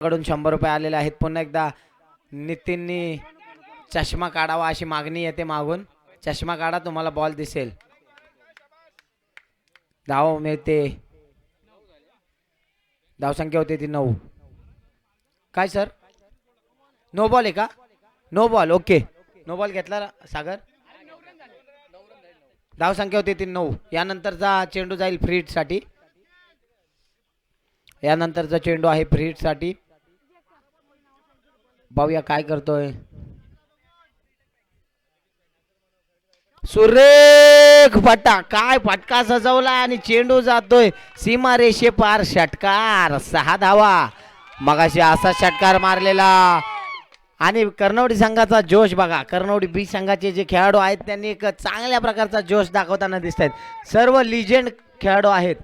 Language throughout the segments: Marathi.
कडून शंभर रुपये आलेले आहेत. पुन्हा एकदा नितीननी चष्मा काढावा अशी मागणी येते मागून. चष्मा काढा तुम्हाला बॉल दिसेल. धाव मिळते. धावसंख्या होती ती नऊ. काय सर नो बॉल आहे का? No ball okay no ball घेतला सागर? धावसंख्या होती ती नऊ. यानंतरचा चेंडू जाईल फ्रीटसाठी यानंतरचा चेंडू आहे फ्रीटसाठी पाहूया काय करतोय? सुरेख फटा काय फटका सजवला आणि चेंडू जातोय. सीमा रेषे पार षटकार सहा धावा. मगाशी असा षटकार मारलेला. आणि कर्णवडी संघाचा जोश बघा. कर्णवडी बी संघाचे जे खेळाडू आहेत त्यांनी एक चांगल्या प्रकारचा जोश दाखवताना दिसत आहेत सर्व लिजेंड खेळाडू आहेत.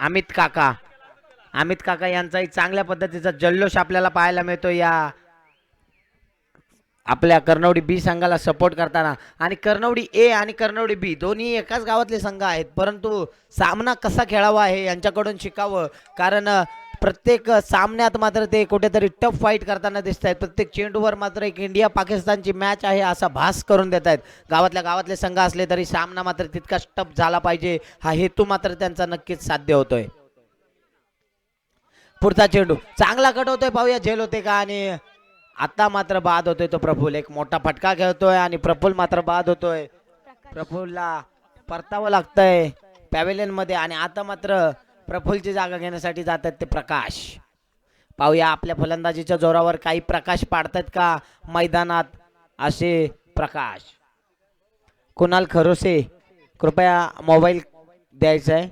अमित काका. अमित काका यांचाही चांगल्या पद्धतीचा जल्लोष आपल्याला पाहायला मिळतो या. आपल्या कर्णवडी बी संघाला सपोर्ट करताना. आणि कर्णवडी ए आणि कर्णवडी बी दोन्ही एकाच गावातले संघ आहेत. परंतु सामना कसा खेळावा हे यांच्याकडून शिकावं. कारण प्रत्येक सामन्यात मात्र ते कुठेतरी टफ फाईट करताना दिसत आहेत प्रत्येक चेंडूवर मात्र एक इंडिया पाकिस्तानची मॅच आहे असा भास करून देत आहेत गावातल्या गावातले संघ असले तरी सामना मात्र तितकाच टफ झाला पाहिजे. हा हेतू मात्र त्यांचा नक्कीच साध्य होतोय. पुढचा चेंडू. चांगला कट होतोय पाहूया झेल होते का आणि आता मात्र बाद होतोय तो प्रफुल. एक मोठा फटका खेळतोय आणि प्रफुल मात्र बाद होतोय. प्रफुलला परतावं लागतंय पॅव्हेलियनमध्ये आणि आता मात्र प्रफुलची जागा घेण्यासाठी जातात ते प्रकाश. पाहूया आपल्या फलंदाजीच्या जोरावर काही प्रकाश पाडतात का मैदानात असे प्रकाश. कुणाल खरोसे कृपया मोबाईल द्यायचा आहे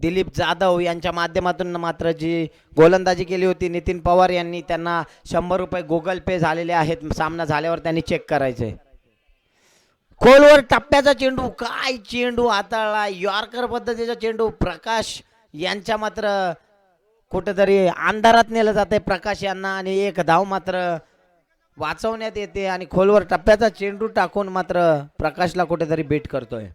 दिलीप जाधव यांच्या माध्यमातून मात्र जी गोलंदाजी केली होती नितीन पवार यांनी त्यांना शंभर रुपये गुगल पे झालेले आहेत सामना झाल्यावर त्यांनी चेक करायचे. खोलवर टप्प्याचा चेंडू काय चेंडू हाताळला यॉर्कर पद्धतीचा चेंडू प्रकाश यांच्या मात्र कुठेतरी अंधारात नेलं जाते प्रकाश यांना आणि एक धाव मात्र वाचवण्यात येते आणि खोलवर टप्प्याचा चेंडू टाकून मात्र प्रकाशला कुठेतरी बीट करतोय.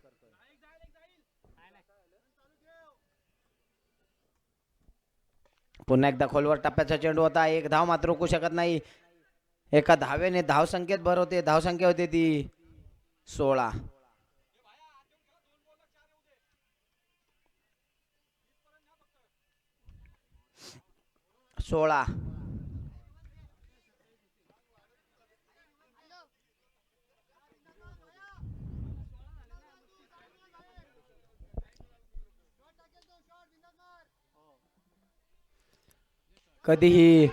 पुन्हा एकदा खोलवर टप्प्याचा चेंडू होता. एक धाव मात्र रोखू शकत नाही. एका धावेने धाव संख्येत भर होते. धाव संख्या ती सोळा. सोळा. कधीही.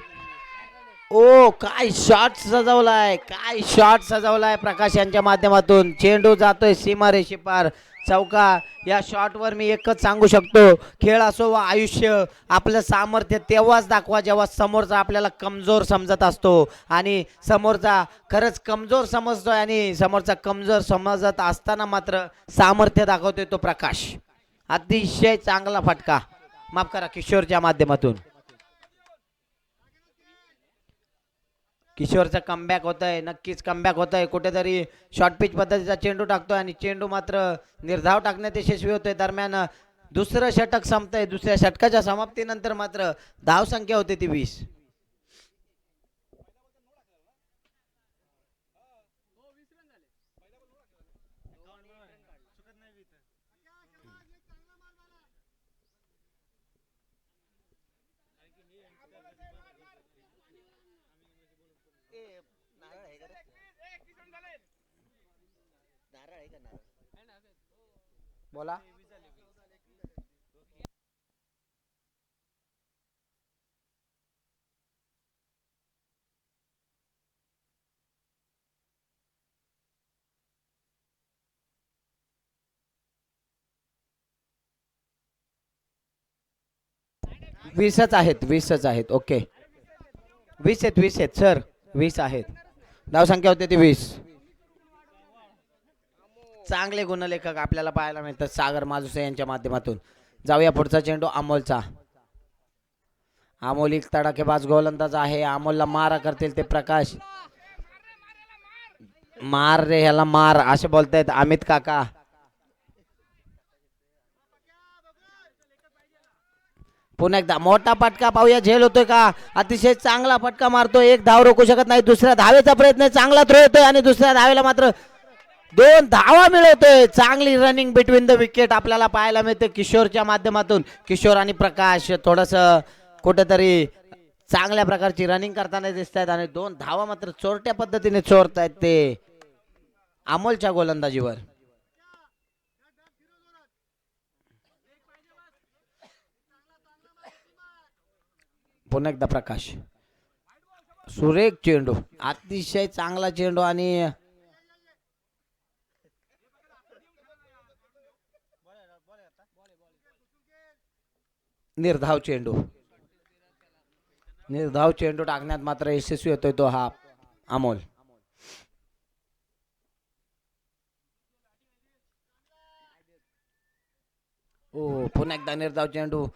ओ काय शॉट सजवलाय काय शॉट सजवलाय प्रकाश यांच्या माध्यमातून. चेंडू जातोय सीमारेषे पार. चौका या शॉटवर मी एकच सांगू शकतो. खेळ असो वा आयुष्य आपलं सामर्थ्य तेव्हाच दाखवा जेव्हा समोरचा आपल्याला कमजोर समजत असतो. आणि समोरचा खरंच कमजोर समजतोय आणि समोरचा कमजोर समजत असताना मात्र सामर्थ्य दाखवतोय तो प्रकाश. अतिशय चांगला फटका. माफ करा किशोरच्या माध्यमातून. किशोरचा कमबॅक होत आहे नक्कीच कमबॅक होत आहे कुठेतरी शॉर्ट पिच पद्धतीचा चेंडू टाकतोय आणि चेंडू मात्र निर्धाव टाकण्यात यशस्वी होतोय. दरम्यान दुसरं षटक संपतंय. दुसऱ्या षटकाच्या समाप्तीनंतर मात्र धाव संख्या होते ती वीस. बोला. वीसच आहेत वीसच आहेत. ओके वीस आहेत वीस आहेत सर वीस आहेत. धाव संख्या होते ती वीस. चांगले गुणलेखक आपल्याला पाहायला मिळतात सागर माजुसे यांच्या माध्यमातून. जाऊया पुढचा चेंडू अमोलचा. अमोल एक तडाखेबाज गोलंदाज आहे. अमोलला मारा करतील ते प्रकाश. मार रे ह्याला मार असे बोलतायत अमित काका. पुन्हा एकदा मोठा फटका पाहूया. झेल होतोय का? अतिशय चांगला फटका मारतोय. एक धाव रोखू शकत नाही. दुसऱ्या धावेचा प्रयत्न चांगला थ्रो येतोय आणि दुसऱ्या धावेला मात्र दोन धावा मिळवतोय. चांगली रनिंग बिटवीन द विकेट आपल्याला पाहायला मिळते किशोरच्या माध्यमातून. किशोर आणि प्रकाश थोडस कुठेतरी चांगल्या प्रकारची रनिंग करताना दिसत आहेत आणि दोन धावा मात्र चोरट्या पद्धतीने चोरतायत ते अमोलच्या गोलंदाजीवर. पुन्हा एकदा प्रकाश. सुरेख चेंडू. अतिशय चांगला चेंडू आणि निर्धाव चेंडू. निर्धाव चेंडू टाकण्यात मात्र यशस्वी होतोय तो हा अमोल. ओ पुन्हा एकदा निर्धाव चेंडू.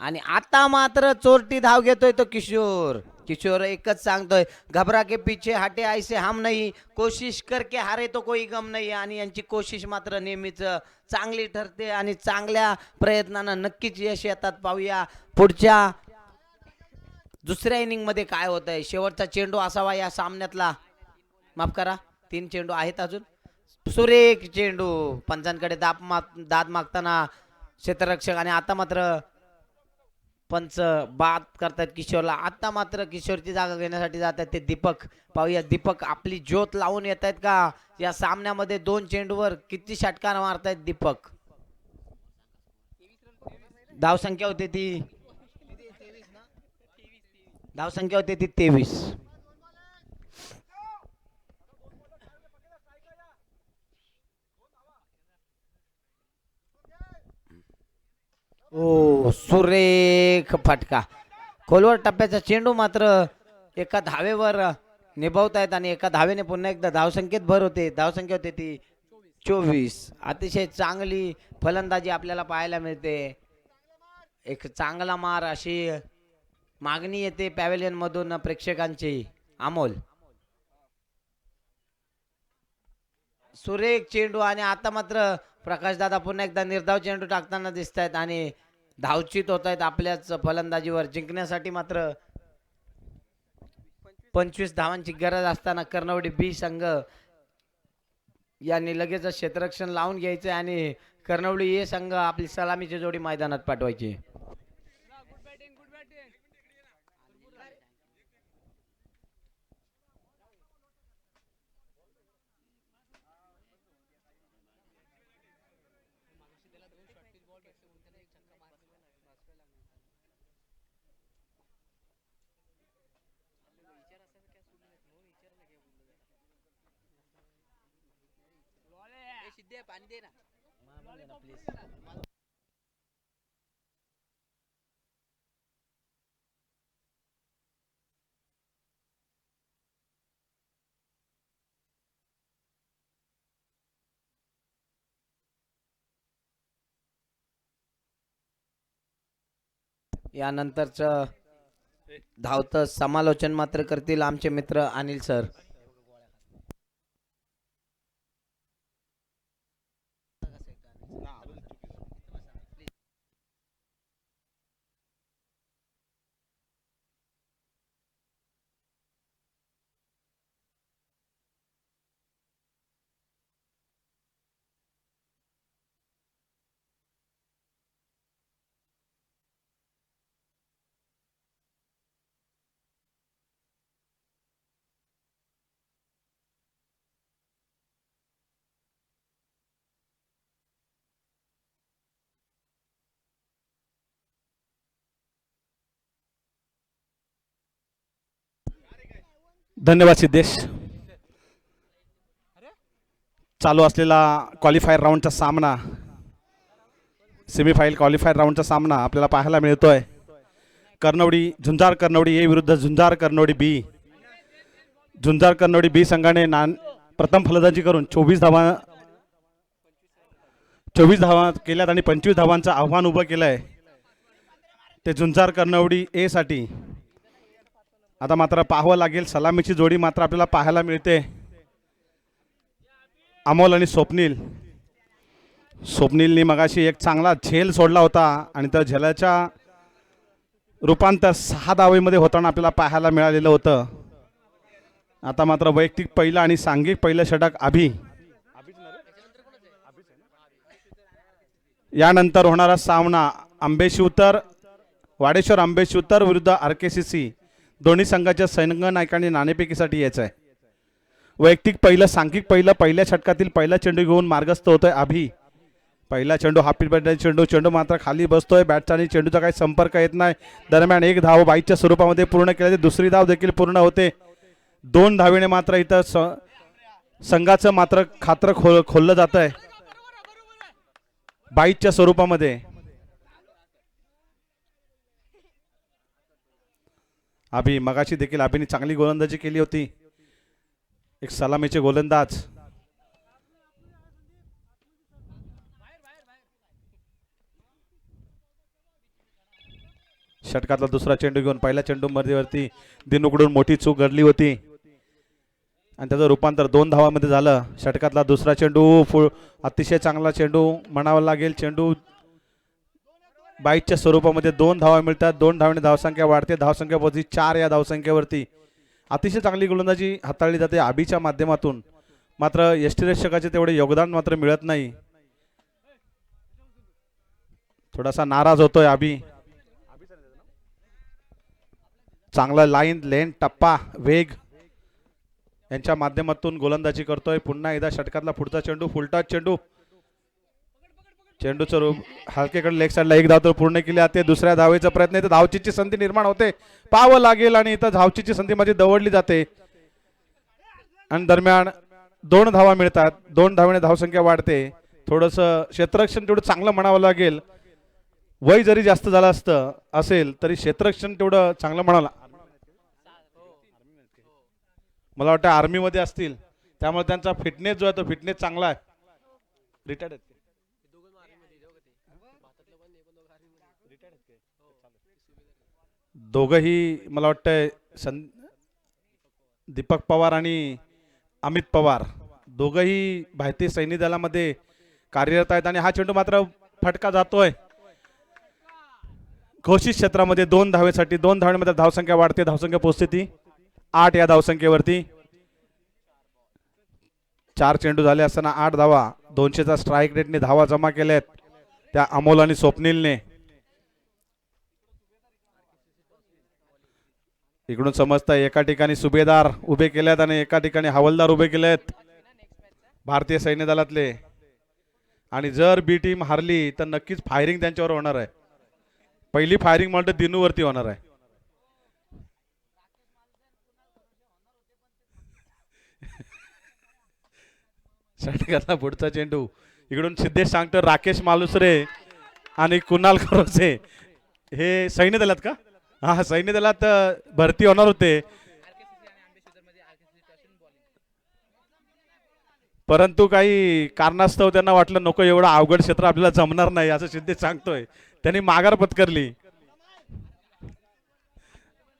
आणि आता मात्र चोरटी धाव घेतोय तो किशोर. किशोर एकच सांगतोय घबरा के पीछे हटे ऐसे हम नाही कोशिश करके हारे तो कोई गम नाही. आणि यांची कोशिश मात्र नेहमीच चांगली ठरते आणि चांगल्या प्रयत्नानं नक्कीच यश येतात. पाहूया पुढच्या दुसऱ्या इनिंगमध्ये काय होत आहे शेवटचा चेंडू असावा या सामन्यातला. माफ करा तीन चेंडू आहेत अजून. सुरेख चेंडू पंचांकडे दाब माग दाद मागताना क्षेत्ररक्षक आणि आता मात्र पंच बाद करतात किशोरला. आता मात्र किशोरची जागा घेण्यासाठी जातात ते दीपक. पाहूया दीपक आपली ज्योत लावून येत आहेत का? या सामन्यामध्ये दोन चेंडूवर किती षटकार मारतायत दीपक? धावसंख्या होती ती. धावसंख्या होती ती तेवीस. ओ. सुरेख फटका. खोलवर टप्प्याचा चेंडू मात्र एका धावेवर निभावतायत आणि एका धावेने पुन्हा एकदा धावसंख्येत भर होते. धावसंख्या होते ती चोवीस. अतिशय चांगली फलंदाजी आपल्याला पाहायला मिळते. एक चांगला मार अशी मागणी येते पॅवेलियनमधून प्रेक्षकांची. अमोल. सुरेख चेंडू आणि आता मात्र प्रकाशदादा पुन्हा एकदा निर्धाव चेंडू टाकताना दिसत आहेत आणि धावचित होत आहेत आपल्याच फलंदाजीवर जिंकण्यासाठी मात्र पंचवीस धावांची गरज असताना कर्णवडी बी संघ यांनी लगेच क्षेत्ररक्षण लावून घ्यायचे आणि कर्णवडी ए संघ आपली सलामीची जोडी मैदानात पाठवायची. पाणी दे ना. प्लीज यानंतरचं धावतं समालोचन मात्र करतील आमचे मित्र अनिल सर. धन्यवाद सिद्धेश. चालू असलेला क्वालिफायर राऊंडचा सामना. सेमीफाईल क्वालिफायर राऊंडचा सामना आपल्याला पाहायला मिळतोय. कर्नवडी झुंजार कर्नवडी ए विरुद्ध झुंजार कर्नवडी बी झुंजार कर्नवडी बी संघाने नान प्रथम फलंदाजी करून चोवीस धावा चोवीस धावा केल्यात आणि पंचवीस धावांचं आव्हान उभं केलं आहे ते झुंजार कर्णवडी ए साठी. आता मात्र पाहावं लागेल. सलामीची जोडी मात्र आपल्याला पाहायला मिळते. अमोल आणि स्वप्नील. स्वप्नीलनी मगाशी एक चांगला झेल सोडला होता आणि त्या झेलाच्या रूपांतर सहा दावेमध्ये होताना आपल्याला पाहायला मिळालेलं होतं. आता मात्र वैयक्तिक पहिलं आणि सांघिक पहिलं षटक अभि. यानंतर होणारा सामना आंबेशिवतर वाडेश्वर आंबेशिवतर विरुद्ध आर के सी सी. दोन्ही संघाच्या सैन्यनायकांनी नाणेफेकीसाठी यायचं आहे वैयक्तिक पहिलं सांघिक पहिलं पहिल्या षटकातील पहिला चेंडू घेऊन मार्गस्थ होतोय अभि. पहिला चेंडू हापील बॅटचा चेंडू चेंडू मात्र खाली बसतोय. बॅटचा आणि चेंडूचा काही संपर्क येत नाही. दरम्यान एक धाव बाईकच्या स्वरूपामध्ये पूर्ण केल्याची दुसरी धाव देखील पूर्ण होते. दोन धावीने मात्र इथं संघाचं मात्र खात्र खोल खोललं जात आहे बाईकच्या स्वरूपामध्ये. अभि मगाशी देखील अभिने चांगली गोलंदाजी केली होती. एक सलामीचे गोलंदाज. षटकातला दुसरा चेंडू घेऊन पहिल्या चेंडू मध्येवरती दिनुकडून मोठी चूक घडली होती. आणि त्याचं रूपांतर दोन धावामध्ये झालं. षटकातला दुसरा चेंडू फुल अतिशय चांगला चेंडू म्हणावा लागेल. चेंडू बाईकच्या स्वरूपामध्ये दोन धावा मिळतात. दोन धावाने धावसंख्या वाढते. धावसंख्या पोहोचली चार या धावसंख्येवरती अतिशय चांगली गोलंदाजी हाताळली जाते आबीच्या माध्यमातून. मात्र यष्टीरक्षकाचे तेवढे योगदान मात्र मिळत नाही. थोडासा नाराज होतोय आबी. चांगला लाईन लेन टप्पा वेग यांच्या माध्यमातून गोलंदाजी करतोय. पुन्हा एकदा षटकातला पुढचा चेंडू फुलटा चेंडू. चेंडूचं रूप हलकेकडे लेग साईडला एक धाव तर पूर्ण केली जाते. दुसऱ्या धावेचा प्रयत्न इथं धावचीची संधी निर्माण होते. पाहावं लागेल आणि इथं धावचीची संधी माझी दवडली जाते. आणि दरम्यान दोन धावा मिळतात. दोन धावेने धावसंख्या वाढते. थोडंसं क्षेत्ररक्षण तेवढं चांगलं म्हणावं लागेल. वय जरी जास्त झालं असतं असेल तरी क्षेत्ररक्षण तेवढं चांगलं म्हणाला मला वाटतं आर्मीमध्ये असतील. त्यामुळे त्यांचा फिटनेस जो आहे तो फिटनेस चांगला आहे. रिटायर्ड दोघंही मला वाटतं सं दीपक पवार आणि अमित पवार दोघंही भारतीय सैन्य दलामध्ये कार्यरत आहेत आणि हा चेंडू मात्र फटका जातोय. घोषित क्षेत्रामध्ये दोन धावेसाठी दोन धावण्यामध्ये धावसंख्या वाढते धावसंख्या पोहोचते ती. आठ या धावसंख्येवरती. चार चेंडू झाले असताना आठ धावा दोनशेचा स्ट्राईक रेटने धावा जमा केल्या आहेत त्या अमोल आणि स्वप्नीलने. इकडून समजतंय एका ठिकाणी सुभेदार उभे केलेत आणि एका ठिकाणी हवालदार उभे केलेत. भारतीय सैन्य दलातले. आणि जर बी टीम हारली तर नक्कीच फायरिंग त्यांच्यावर होणार आहे. पहिली फायरिंग म्हणतो दिनूवरती होणार आहे. षटकातला पुढचा चेंडू. इकडून सिद्धेश सांगतो राकेश मालुसरे आणि कुणाल खरोसे. हे सैन्य दलात का? हा सैन्य दलात भरती होणार होते. परंतु काही कारणास्तव त्यांना वाटलं नको एवढं अवघड क्षेत्र आपल्याला जमणार नाही असं सिद्धेश सांगतोय. त्यांनी माघार पत्करली.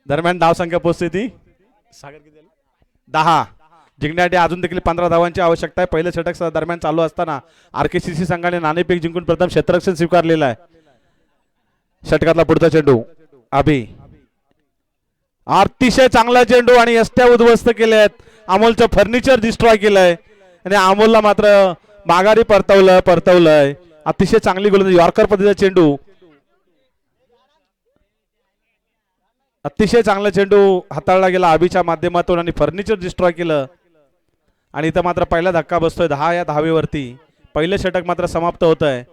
दरम्यान धावसंख्या पोचते ती. सागर किती? दहा. जिंकण्यासाठी अजून देखील पंधरा धावांची आवश्यकता आहे. पहिलं षटक दरम्यान चालू असताना आर के सी सी संघाने नाणेफेक जिंकून प्रथम क्षेत्ररक्षण स्वीकारलेलं आहे. षटकातला पुढचा चेंडू. अभि. अतिशय चांगला चेंडू आणि यष्ट्या उद्ध्वस्त केल्या आहेत. अमोलचं फर्निचर डिस्ट्रॉय केलंय. आणि अमोलला मात्र माघारी परतवलं परतवलंय. अतिशय चांगली गोलंदाजी यॉर्कर पद्धतीचा चेंडू अतिशय चांगला चेंडू हाताळला गेला अभिच्या माध्यमातून आणि फर्निचर डिस्ट्रॉय केलं. आणि इथं मात्र पहिला धक्का बसतोय. दहा या दहावीवरती. पहिलं षटक मात्र समाप्त होत आहे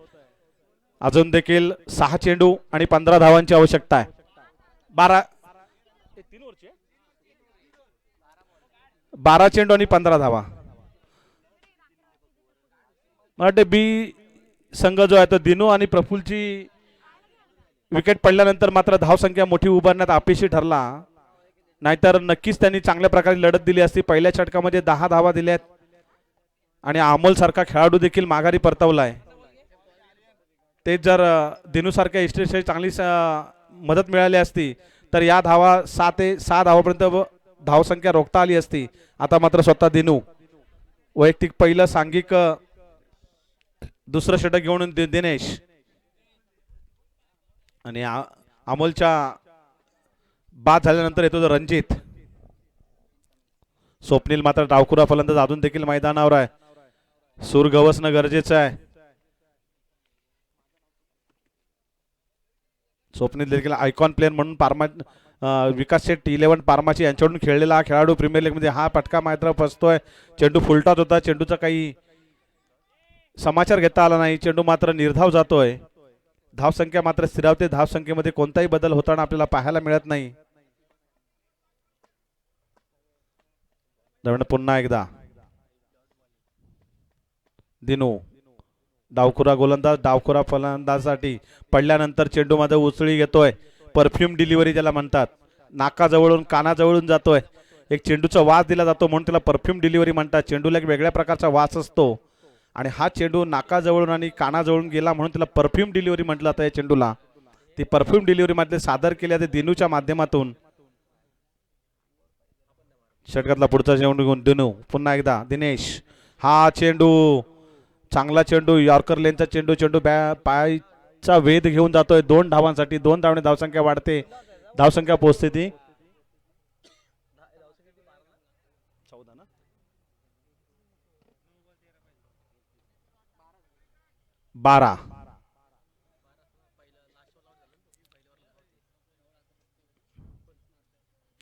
अजून देखील सहा चेंडू आणि पंधरा धावांची आवश्यकता आहे. बारा बारा चेंडू आणि पंधरा धावा. मला वाटतं बी संघ जो आहे तो दिनू आणि प्रफुलची विकेट पडल्यानंतर मात्र धावसंख्या मोठी उभारण्यात अपेक्षी ठरला. नाहीतर नक्कीच त्यांनी चांगल्या प्रकारे लढत दिली असती. पहिल्या षटकामध्ये दहा धावा दिल्यात आणि अमोल सारखा खेळाडू देखील माघारी परतवलाय. ते जर दिनू सारख्या इष्टेशाही चांगली मदत मिळाली असती तर या धावा सहा ते सहा धावापर्यंत धावसंख्या रोखता आली असती. आता मात्र स्वतः दिनू. वैयक्तिक पहिलं सांघिक दुसरं षटक घेऊन दिनेश. आणि अमोलच्या बाद झाल्यानंतर येतो रणजित. स्वप्नील मात्र डावखुरा फलंदाज अजून देखील मैदानावर आहे. सूर गवसणं गरजेचं आहे. स्वप्नील देखील आयकॉन प्लेअर म्हणून पारमा विकास शेट इलेव्हन पारमाची यांच्याकडून खेळलेला हा खेळाडू प्रीमियर लीगमध्ये हा पटका मात्र फसतोय चेंडू फुलटात होता. चेंडूचा काही समाचार घेता आला नाही. चेंडू मात्र निर्धाव जातोय. धावसंख्या मात्र स्थिरावते. धावसंख्येमध्ये कोणताही बदल होताना आपल्याला पाहायला मिळत नाही. पुन्हा एकदा. दिनू. डावखुरा गोलंदाज डावखुरा फलंदाजासाठी पडल्यानंतर चेंडूमध्ये उचळी घेतोय. परफ्यूम डिलिव्हरी ज्याला म्हणतात. नाकाजवळून कानाजवळून जातोय. एक चेंडूचा वास दिला जातो म्हणून त्याला परफ्यूम डिलिव्हरी म्हणतात. चेंडूला एक वेगळ्या प्रकारचा वास असतो. आणि हा चेंडू नाकाजवळून आणि कानाजवळून गेला म्हणून त्याला परफ्यूम डिलिव्हरी म्हटलं जातं या चेंडूला. ती परफ्यूम डिलिव्हरीमध्ये सादर केल्या ते दिनूच्या माध्यमातून. षटकातला पुढचा चेंडू घेऊन दिनू. पुन्हा एकदा दिनेश. हा चेंडू. चांगला चेंडू यॉर्कर लेनचा चेंडू चेंडू बॅ पायचा वेध घेऊन जातोय. दोन धावांसाठी दोन धावणे धावसंख्या वाढते. धावसंख्या पोहोचते ती. बारा.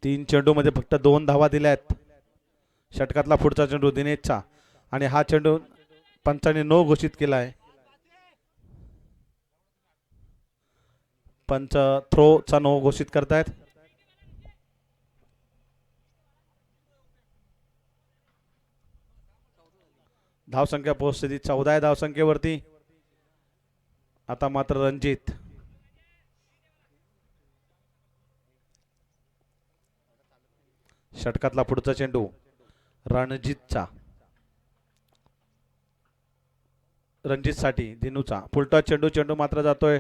तीन चेंडू मध्ये फक्त दोन धावा दिल्या आहेत षटकातला पुढचा चेंडू दिनेशचा. आणि हा चेंडू पंचाने नो घोषित केला आहे. पंच थ्रोचा नो घोषित करतायत. धावसंख्या पोहोचते ती चौदा आहे धावसंख्येवरती. आता मात्र रणजित. षटकातला पुढचा चेंडू रणजितचा. रणजितसाठी दिनूचा. फुलटा चेंडू चेंडू मात्र जातोय.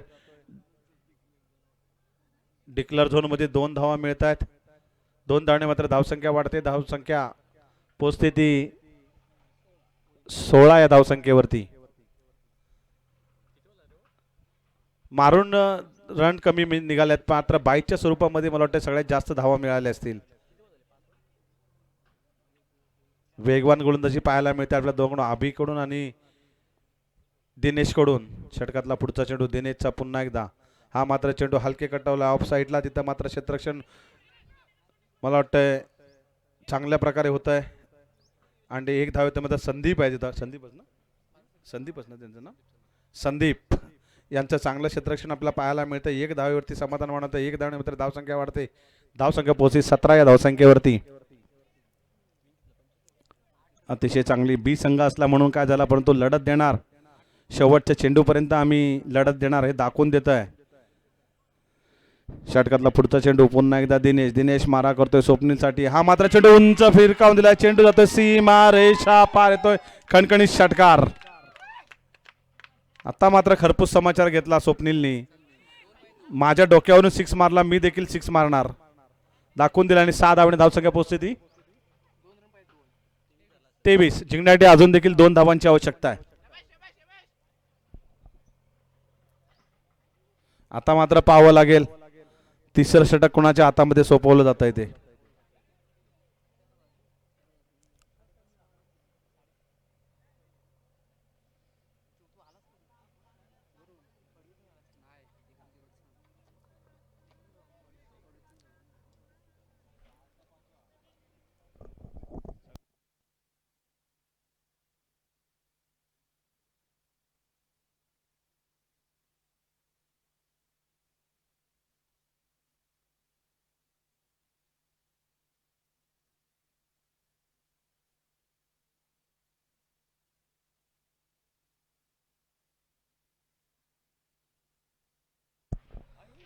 डिक्लर झोनमध्ये दोन धावा मिळत आहेत दोन धावणे मात्र धावसंख्या वाढते. धावसंख्या पोचते ती सोळा या धावसंख्येवरती. मारून रन कमी निघाल्यात मात्र बाईकच्या स्वरूपामध्ये मला वाटतं सगळ्यात जास्त धावा मिळाल्या असतील. वेगवान गोलंदाजी पाहायला मिळते आपल्या दोघ अभिकडून आणि दिनेशकडून. षटकातला पुढचा चेंडू दिनेशचा पुन्हा एकदा. हा मात्र चेंडू हलके कटवला ऑफ साईडला तिथं मात्र क्षेत्ररक्षण मला वाटतंय चांगल्या प्रकारे होत आहे आणि एक धावमध्ये संदीप आहे तिथं. संदीपच ना? संदीपच ना त्यांचं ना संदीप. यांचं चांगलं क्षेत्ररक्षण आपल्याला पाहायला मिळतं एक धावेवरती समाधान वाढतं एक धावणे मात्र धावसंख्या वाढते. धावसंख्या पोहोचली सतरा या धावसंख्येवरती. अतिशय चांगली बी संघ असला म्हणून काय झाला परंतु लढत देणार. शेवटच्या चेंडूपर्यंत आम्ही लढत देणार हे दाखवून देत आहे. षटकातला पुढचा चेंडू पुन्हा एकदा दिनेश दिनेश मारा करतोय स्वप्नीसाठी हा मात्र चेंडू उंच फिरकावून दिलाय चेंडू जातोय सीमा रेषा पार येतोय खणखणीत षटकार. आता मात्र खरपूस समाचार घेतला स्वप्नीलनी. माझ्या डोक्यावरून सिक्स मारला मी देखील सिक्स मारणार. दाखवून दिला आणि सहा धावणे धावसंख्या पोहोचते ती. तेवीस जिंकण्यासाठी अजून देखील दोन धावांची आवश्यकता आहे. आता मात्र पाहावं लागेल. तिसरं षटक कोणाच्या हातामध्ये सोपवलं जात आहे ते?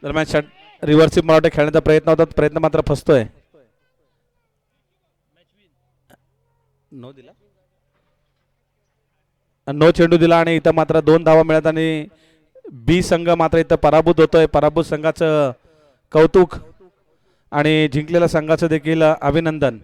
दरम्यान षट रिव्हर्सिव मला वाटतं खेळण्याचा प्रयत्न होता प्रयत्न मात्र फसतोय. नो दिला? नो चेंडू दिला आणि इथं मात्र दोन धावा मिळत आणि बी संघ मात्र इथं पराभूत होतोय. पराभूत संघाचं कौतुक आणि जिंकलेल्या संघाचं देखील अभिनंदन.